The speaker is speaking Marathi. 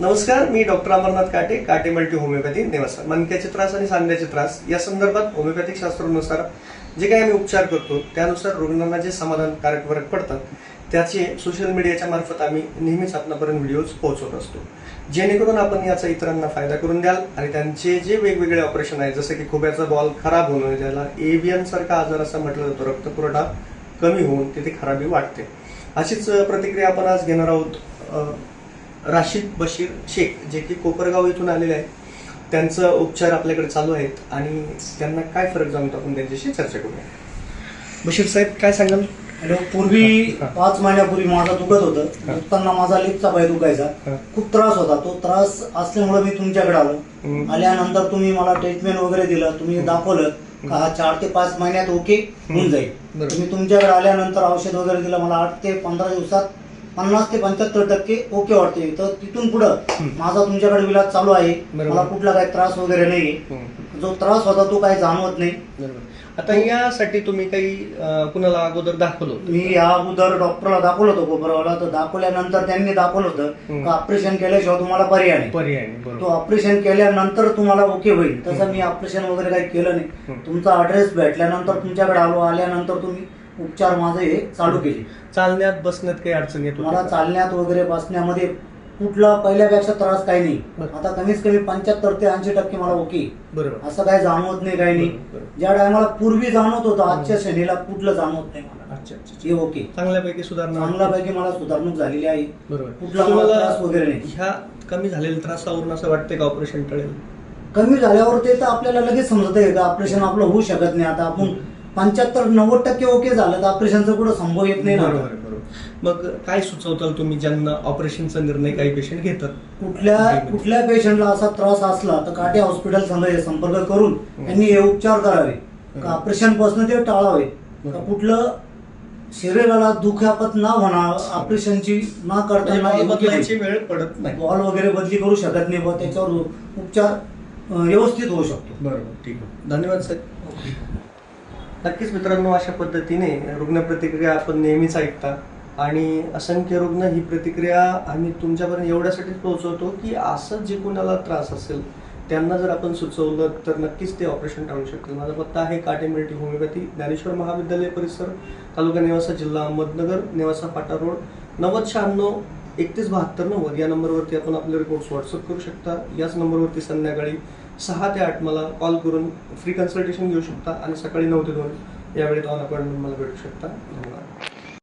नमस्कार मी डॉक्टर अमरनाथ काटे काटे मल्टी होमिओपॅथी नेवासा. मनक्याचे त्रास आणि सांध्याचे त्रास या संदर्भात होमिओपॅथिक शास्त्रानुसार जे काही आम्ही उपचार करतो त्यानुसार रुग्णांना जे समाधानकारक फरक पडतात त्याचे सोशल मीडियाच्या मार्फत आम्ही नेहमीच आपणापर्यंत व्हिडिओज पोहोचवत असतो. जेणेकरून आपण याचा इतरांना फायदा करून द्याल आणि त्यांचे जे वेगवेगळे ऑपरेशन आहे जसं की खोब्याचा बॉल खराब होणं ज्याला एव्हीएन सारखा आजार असा म्हटलं जातो रक्तपुरवठा कमी होऊन तिथे खराबी वाटते अशीच प्रतिक्रिया आपण आज घेणार आहोत राशीद बशीर शेख जे की कोपरगाव इथून आलेले आहेत त्यांचं उपचार आपल्याकडे चालू आहेत आणि त्यांना काय फरक जाणवतो आपण त्यांच्याशी चर्चा करूया. बशीर साहेब काय सांगाल? हॅलो पूर्वी. पाच महिन्यापूर्वी माझा दुखत होतं. दुखताना माझा लेपचा पाय दुखायचा. खूप त्रास होता. तो त्रास असल्यामुळे मी तुमच्याकडे आलो. आल्यानंतर तुम्ही मला ट्रीटमेंट वगैरे दिलं. तुम्ही दाखवलं का हा चार ते पाच महिन्यात ओके होऊन जाईल. तुम्ही तुमच्याकडे आल्यानंतर औषध वगैरे दिलं. मला आठ ते पंधरा दिवसात पन्नास ते पंच्याहत्तर टक्के ओके वाटते तर तिथून पुढं. माझा तुमच्याकडे इलाज चालू आहे. बरोबर. मला कुठला काही त्रास वगैरे नाही जो त्रास होता तो काही जाणवत नाही. बरोबर. आता यासाठी तुम्ही काही अ, कुणाला अगोदर दाखवलं होतं? मी या अगोदर डॉक्टरला दाखवलं होतं कोपरगावला. तर दाखवल्यानंतर त्यांनी दाखवलं हम्म. होतं का ऑपरेशन केल्याशिवाय तुम्हाला पर्याय नाही. पर्याय नाही, तो बरोबर ऑपरेशन केल्यानंतर तुम्हाला ओके होईल. तसं मी ऑपरेशन वगैरे काही केलं नाही. हम्म. तुमचा ऍड्रेस भेटल्यानंतर तुमच्याकडे आलो आल्यानंतर तुम्ही उपचार माझे चालू केले. चालण्यात बसण्यात काही अडचण येत मला? चालण्यात वगैरे बसण्यामध्ये कुठला पहिल्यापेक्षा त्रास काही नाही. आता कमीत कमी पंच्याहत्तर ते ऐंशी टक्के मला ओके. बरोबर. असं काही जाणवत नाही काही नाही. ज्या टायमाला पूर्वी जाणवत होतं आजच्या श्रेणीला कुठलं जाणवत नाही मला. अच्छा हे ओके. चांगल्यापैकी सुधारणा चांगल्यापैकी मला सुधारणूक झालेली आहे. बरोबर. कुठला मला त्रास वगैरे नाही. ह्या कमी झालेल्या त्रासावरून असं वाटतंय का ऑपरेशन टळेल? कमी झाल्यावर ते तर आपल्याला लगेच समजत आहे का? ऑपरेशन आपलं होऊ शकत नाही. आता आपण पंच्याहत्तर नव्वद टक्के ओके झालं. तर ऑपरेशनचं पुढे संभव येत नाही. बरोबर मग काय सुचवताल तुम्ही ज्यांना ऑपरेशनचा निर्णय काही पेशंट घेतात? कुठल्या कुठल्या पेशंटला असा त्रास असला तर काटे हॉस्पिटल संघ संपर्क करून त्यांनी हे उपचार करावे. का ऑपरेशनपासून ते टाळावे. का कुठलं शरीराला दुखापत न होणार ऑपरेशनची न म्हणजे करता बदलायची वेळ पडत नाही. बॉल वगैरे बदली करू शकत नाही व त्याच्यावर उपचार व्यवस्थित होऊ शकतो. बरोबर ठीक आहे. धन्यवाद सर नक्कीच मित्रांनो अशा पद्धतीने रुग्ण प्रतिक्रिया आपण नेहमीच ऐकता. आणि असंख्य रुग्ण ही प्रतिक्रिया आम्ही तुमच्यापर्यंत एवढ्यासाठीच पोहोचवतो की असं जे कोणाला त्रास असेल त्यांना जर आपण सुचवलं तर नक्कीच ते ऑपरेशन टाळू शकतील. माझा पत्ता आहे काटे मिल्टी होमिओपॅथी ज्ञानेश्वर महाविद्यालय परिसर तालुका नेवासा जिल्हा अहमदनगर नेवासा पाटा रोड नव्वद शहाण्णव एकतीस बहात्तर नव्वद. या नंबरवरती आपण आपले रिपोर्ट्स व्हॉट्सअप करू शकता. याच नंबरवरती संध्याकाळी सहा ते आठ मला कॉल करून फ्री कन्सल्टेशन घेऊ शकता आणि सकाळी नऊ ते दोन यावेळेत ऑन अपॉइंटमेंट मला भेटू शकता. धन्यवाद.